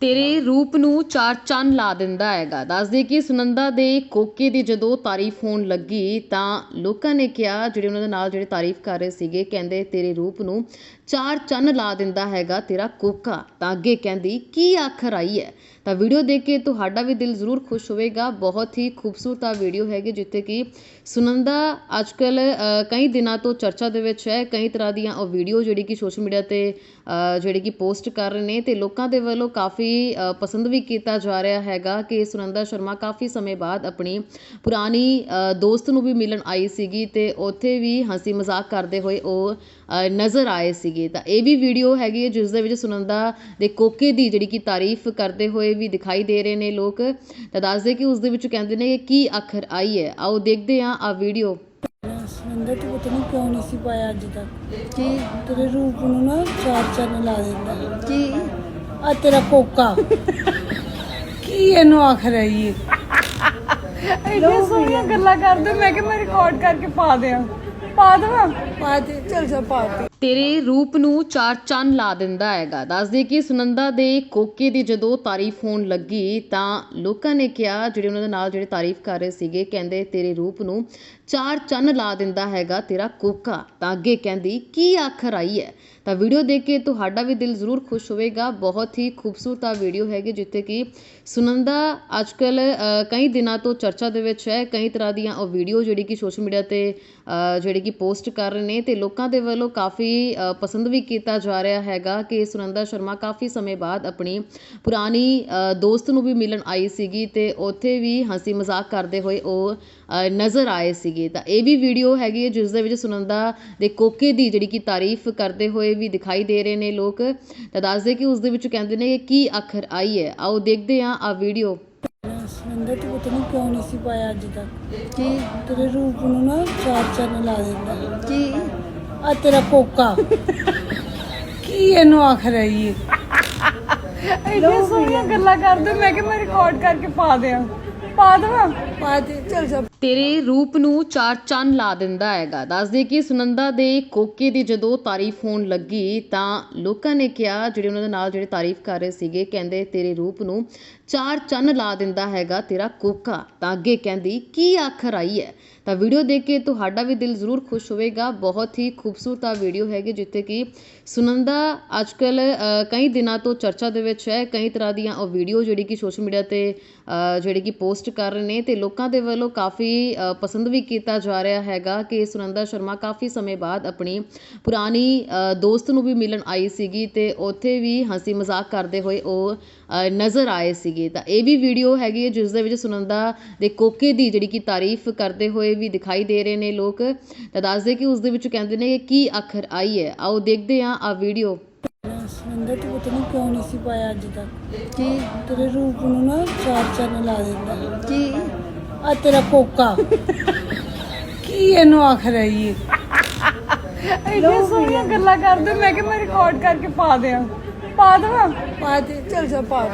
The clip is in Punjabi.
ਤੇਰੇ ਰੂਪ ਨੂੰ ਚਾਰ ਚੰਨ ਲਾ ਦਿੰਦਾ ਹੈਗਾ। ਦੱਸਦੇ ਕਿ ਸੁਨੰਦਾ ਦੇ ਕੋਕੇ ਦੀ ਜਦੋਂ ਤਾਰੀਫ ਹੋਣ ਲੱਗੀ ਤਾਂ ਲੋਕਾਂ ਨੇ ਕਿਹਾ ਜਿਹੜੇ ਉਹਨਾਂ ਦੇ ਨਾਲ ਜਿਹੜੇ ਤਾਰੀਫ ਕਰ ਰਹੇ ਸੀਗੇ ਕਹਿੰਦੇ ਤੇਰੇ ਰੂਪ ਨੂੰ ਚਾਰ ਚੰਨ ਲਾ ਦਿੰਦਾ ਹੈਗਾ ਤੇਰਾ ਕੋਕਾ। ਤਾਂ ਅੱਗੇ ਕਹਿੰਦੀ ਕੀ ਆਖਰ ਆਈ ਹੈ? ਤਾਂ ਵੀਡੀਓ ਦੇਖ ਕੇ ਤੁਹਾਡਾ ਵੀ ਦਿਲ ਜ਼ਰੂਰ ਖੁਸ਼ ਹੋਵੇਗਾ। ਬਹੁਤ ਹੀ ਖੂਬਸੂਰਤ ਆ ਵੀਡੀਓ ਹੈਗੀ ਜਿੱਥੇ ਕਿ ਸੁਨੰਦਾ ਅੱਜਕੱਲ ਕਈ ਦਿਨਾਂ ਤੋਂ ਚਰਚਾ ਦੇ ਵਿੱਚ ਹੈ। ਕਈ ਤਰ੍ਹਾਂ ਦੀਆਂ ਉਹ ਵੀਡੀਓ ਜਿਹੜੀ ਕਿ ਸੋਸ਼ਲ ਮੀਡੀਆ ਤੇ ਅ, ਜਿਹੜੀ ਕਿ ਪੋਸਟ ਕਰ ਰਹੇ ਨੇ ਤੇ ਲੋਕਾਂ ਦੇ ਵੱਲੋਂ ਕਾਫੀ ਅ, ਪਸੰਦ ਵੀ ਕੀਤਾ ਜਾ ਰਿਹਾ ਹੈਗਾ ਕਿ ਸੁਨੰਦਾ ਸ਼ਰਮਾ ਕਾਫੀ ਸਮੇਂ ਬਾਅਦ ਆਪਣੀ ਪੁਰਾਣੀ ਦੋਸਤ ਨੂੰ ਵੀ ਮਿਲਣ ਆਈ ਸੀਗੀ ਤੇ ਉੱਥੇ ਵੀ ਹੰਸੀ ਮਜ਼ਾਕ ਕਰਦੇ ਹੋਏ ਉਹ ਨਜ਼ਰ ਆਏ ਸੀਗੇ। ਤਾਂ ਇਹ ਵੀ ਵੀਡੀਓ ਹੈਗੀ ਹੈ ਜਿਸ ਦੇ ਵਿੱਚ ਸੁਨੰਦਾ ਦੇ ਕੋਕੇ ਦੀ ਜਿਹੜੀ ਕਿ ਤਾਰੀਫ ਕਰਦੇ ਹੋਏ ਵੀ ਦਿਖਾਈ ਦੇ ਰਹੇ ਨੇ ਲੋਕ। ਤਾਂ ਦੱਸਦੇ ਕਿ ਉਸ ਦੇ ਵਿੱਚ ਕਹਿੰਦੇ ਨੇ ਕਿ ਕੀ ਅੱਖਰ ਆਈ ਹੈ। ਆਓ ਦੇਖਦੇ ਹਾਂ ਆ ਵੀਡੀਓ। ਸੁਨੰਦਰ ਤੂੰ ਪਤਾ ਨਹੀਂ ਕਿਉਂ ਨਹੀਂ ਸੀ ਪਾਇਆ ਅੱਜ ਤੱਕ? ਕੀ ਤੇਰੇ ਰੂਪ ਨੂੰ ਨਾ ਚਾਰ ਚੰਨ ਲਾ ਦਿੰਦਾ। ਕੀ? ਆ ਤੇਰਾ ਕੋਕਾ। ਕੀ ਇਹਨੂੰ ਆਖ ਰਹੀ ਹੈ ਇੰਨੀਆਂ ਸੋਹਣੀਆਂ ਗੱਲਾਂ ਕਰਦੇ ਮੈਂ ਕਿ ਮੈਂ ਰਿਕਾਰਡ ਕਰਕੇ ਪਾ ਦਿਆਂ। ਪਾ ਦੇਵਾਂ? ਪਾ ਦੇ ਚਲ ਜਾ ਪਾ ਦੇ। ਤੇਰੇ ਰੂਪ ਨੂੰ ਚਾਰ ਚੰਨ ਲਾ ਦਿੰਦਾ ਹੈਗਾ। ਦੱਸਦੇ ਕਿ ਸੁਨੰਦਾ ਦੇ ਕੋਕੇ ਦੀ ਜਦੋਂ ਤਾਰੀਫ ਹੋਣ ਲੱਗੀ ਤਾਂ ਲੋਕਾਂ ਨੇ ਕਿਹਾ ਜਿਹੜੇ ਉਹਨਾਂ ਦੇ ਨਾਲ ਜਿਹੜੇ ਤਾਰੀਫ ਕਰ ਰਹੇ ਸੀਗੇ ਕਹਿੰਦੇ ਤੇਰੇ ਰੂਪ ਨੂੰ ਚਾਰ ਚੰਨ ਲਾ ਦਿੰਦਾ ਹੈਗਾ ਤੇਰਾ ਕੋਕਾ। ਤਾਂ ਅੱਗੇ ਕਹਿੰਦੀ ਕੀ ਆਖਰ ਆਈ ਹੈ? ਤਾਂ ਵੀਡੀਓ ਦੇਖ ਕੇ ਤੁਹਾਡਾ ਵੀ ਦਿਲ ਜ਼ਰੂਰ ਖੁਸ਼ ਹੋਵੇਗਾ। ਬਹੁਤ ਹੀ ਖੂਬਸੂਰਤ ਆ ਵੀਡੀਓ ਹੈਗੀ ਜਿੱਥੇ ਕਿ ਸੁਨੰਦਾ ਅੱਜਕੱਲ ਕਈ ਦਿਨਾਂ ਤੋਂ ਚਰਚਾ ਦੇ ਵਿੱਚ ਹੈ। ਕਈ ਤਰ੍ਹਾਂ ਦੀਆਂ ਉਹ ਵੀਡੀਓ ਜਿਹੜੀ ਕਿ ਸੋਸ਼ਲ ਮੀਡੀਆ ਤੇ ਅ, ਜਿਹੜੀ ਕਿ ਪੋਸਟ ਕਰ ਰਹੇ ਨੇ ਤੇ ਲੋਕਾਂ ਦੇ ਵੱਲੋਂ ਕਾਫੀ ਅ, ਪਸੰਦ ਵੀ ਕੀਤਾ ਜਾ ਰਿਹਾ ਹੈਗਾ ਕਿ ਸੁਨੰਦਾ ਸ਼ਰਮਾ ਕਾਫੀ ਸਮੇਂ ਬਾਅਦ ਆਪਣੀ ਪੁਰਾਣੀ ਦੋਸਤ ਨੂੰ ਵੀ ਮਿਲਣ ਆਈ ਸੀਗੀ ਤੇ ਉੱਥੇ ਵੀ ਹੰਸੀ ਮਜ਼ਾਕ ਕਰਦੇ ਹੋਏ ਉਹ ਨਜ਼ਰ ਆਏ ਸੀਗੇ। ਤਾਂ ਇਹ ਵੀ ਵੀਡੀਓ ਹੈਗੀ ਹੈ ਜਿਸ ਦੇ ਵਿੱਚ ਸੁਨੰਦਾ ਦੇ ਕੋਕੇ ਦੀ ਜਿਹੜੀ ਕਿ ਤਾਰੀਫ ਕਰਦੇ ਹੋਏ ਵੀ ਦਿਖਾਈ ਦੇ ਰਹੇ ਨੇ ਲੋਕ। ਤਾਂ ਦੱਸਦੇ ਕਿ ਉਸ ਦੇ ਵਿੱਚ ਕਹਿੰਦੇ ਨੇ ਕਿ ਕੀ ਅੱਖਰ ਆਈ ਹੈ। ਆਓ ਦੇਖਦੇ ਹਾਂ ਆ ਵੀਡੀਓ। ਸੁਨੰਦਰ ਤੂੰ ਪਤਾ ਨਹੀਂ ਕਿਉਂ ਨਹੀਂ ਸੀ ਪਾਇਆ ਅੱਜ ਤੱਕ? ਕੀ ਤੇਰੇ ਰੂਪ ਨੂੰ ਨਾ ਚਾਰ ਚੰਨ ਲਾ ਦਿੰਦਾ। ਕੀ? ਆ ਤੇਰਾ ਕੋਕਾ। ਕੀ ਇਹਨੂੰ ਆਖ ਰਹੀ ਹੈ ਇੰਨੀਆਂ ਸੋਹਣੀਆਂ ਗੱਲਾਂ ਕਰਦੇ, ਮੈਂ ਕਿ ਮੈਂ ਰਿਕਾਰਡ ਕਰਕੇ ਪਾ ਦਿਆਂ। ਪਾ ਦੇਵਾਂ? ਪਾ ਦੇ ਚਲ ਜਾ। ਤੇਰੇ ਰੂਪ ਨੂੰ ਚਾਰ ਚੰਨ ਲਾ ਦਿੰਦਾ ਹੈਗਾ। ਦੱਸਦੇ ਕਿ ਸੁਨੰਦਾ ਦੇ ਕੋਕੇ ਦੀ ਜਦੋਂ ਤਾਰੀਫ ਹੋਣ ਲੱਗੀ ਤਾਂ ਲੋਕਾਂ ਨੇ ਕਿਹਾ ਜਿਹੜੇ ਉਹਨਾਂ ਦੇ ਨਾਲ ਜਿਹੜੇ ਤਾਰੀਫ ਕਰ ਰਹੇ ਸੀਗੇ ਕਹਿੰਦੇ ਤੇਰੇ ਰੂਪ ਨੂੰ ਚਾਰ ਚੰਨ ਲਾ ਦਿੰਦਾ ਹੈਗਾ ਤੇਰਾ ਕੋਕਾ। ਤਾਂ ਅੱਗੇ ਕਹਿੰਦੀ ਕੀ ਆਖਰ ਆਈ ਹੈ? ਤਾਂ ਵੀਡੀਓ ਦੇਖ ਕੇ ਤੁਹਾਡਾ ਵੀ ਦਿਲ ਜ਼ਰੂਰ ਖੁਸ਼ ਹੋਵੇਗਾ। ਬਹੁਤ ਹੀ ਖੂਬਸੂਰਤ ਆ ਵੀਡੀਓ ਹੈਗੀ ਜਿੱਥੇ ਕਿ ਸੁਨੰਦਾ ਅੱਜਕੱਲ ਕਈ ਦਿਨਾਂ ਤੋਂ ਚਰਚਾ ਦੇ ਵਿੱਚ ਹੈ। ਕਈ ਤਰ੍ਹਾਂ ਦੀਆਂ ਉਹ ਵੀਡੀਓ ਜਿਹੜੀ ਕਿ ਸੋਸ਼ਲ ਮੀਡੀਆ ਤੇ ਜਿਹੜੀ ਕਿ ਪੋਸਟ ਕਰ ਰਹੇ ਨੇ ਤੇ ਲੋਕਾਂ ਦੇ ਵੱਲੋਂ ਕਾਫੀ ਪਸੰਦ ਵੀ ਕੀਤਾ ਜਾ ਰਿਹਾ ਹੈਗਾ ਕਿ ਸੁਨੰਦਾ ਸ਼ਰਮਾ ਕਾਫੀ ਸਮੇਂ ਬਾਅਦ ਆਪਣੀ ਪੁਰਾਣੀ ਦੋਸਤ ਨੂੰ ਵੀ ਮਿਲਣ ਆਈ ਸੀਗੀ ਤੇ ਉੱਥੇ ਵੀ ਹਸੀ ਮਜ਼ਾਕ ਕਰਦੇ ਹੋਏ ਉਹ ਨਜ਼ਰ ਆਏ ਸੀਗੇ। ਤਾਂ ਇਹ ਵੀ ਵੀਡੀਓ ਹੈਗੀ ਹੈ ਜਿਸ ਦੇ ਵਿੱਚ ਸੁਨੰਦਾ ਦੇ ਕੋਕੇ ਦੀ ਜਿਹੜੀ ਕਿ ਤਾਰੀਫ ਕਰਦੇ ਹੋਏ ਵੀ ਦਿਖਾਈ ਦੇ ਰਹੇ ਨੇ ਲੋਕ। ਤਾਂ ਦੱਸਦੇ ਕਿ ਉਸ ਦੇ ਵਿੱਚ ਕਹਿੰਦੇ ਨੇ ਕਿ ਕੀ ਅੱਖਰ ਆਈ ਹੈ। ਆਓ ਦੇਖਦੇ ਹਾਂ ਆ ਵੀਡੀਓ। ਸੁਨੰਦਰ ਤੂੰ ਪਤਾ ਨਹੀਂ ਕਿਉਂ ਨਹੀਂ ਸੀ ਪਾਇਆ ਅੱਜ ਤੱਕ। ਕੀ ਤੇਰੇ ਰੂਪ ਨੂੰ ਨਾ ਚਾਰ ਚੰਨ ਲਾ ਦਿੰਦਾ। ਕੀ? ਆ ਤੇਰਾ ਕੋਕਾ। ਕੀ ਇਹਨੂੰ ਆਖ ਰਹੀ ਹੈ ਇੰਨੀਆਂ ਸੋਹਣੀਆਂ ਗੱਲਾਂ ਕਰਦੇ ਮੈਂ ਕਿ ਮੈਂ ਰਿਕਾਰਡ ਕਰਕੇ ਪਾ ਦਿਆਂ। ਪਾ ਦੇਵਾਂ? ਪਾ ਦੇ। ਚਲ ਜਾ ਪਾ ਦੇ।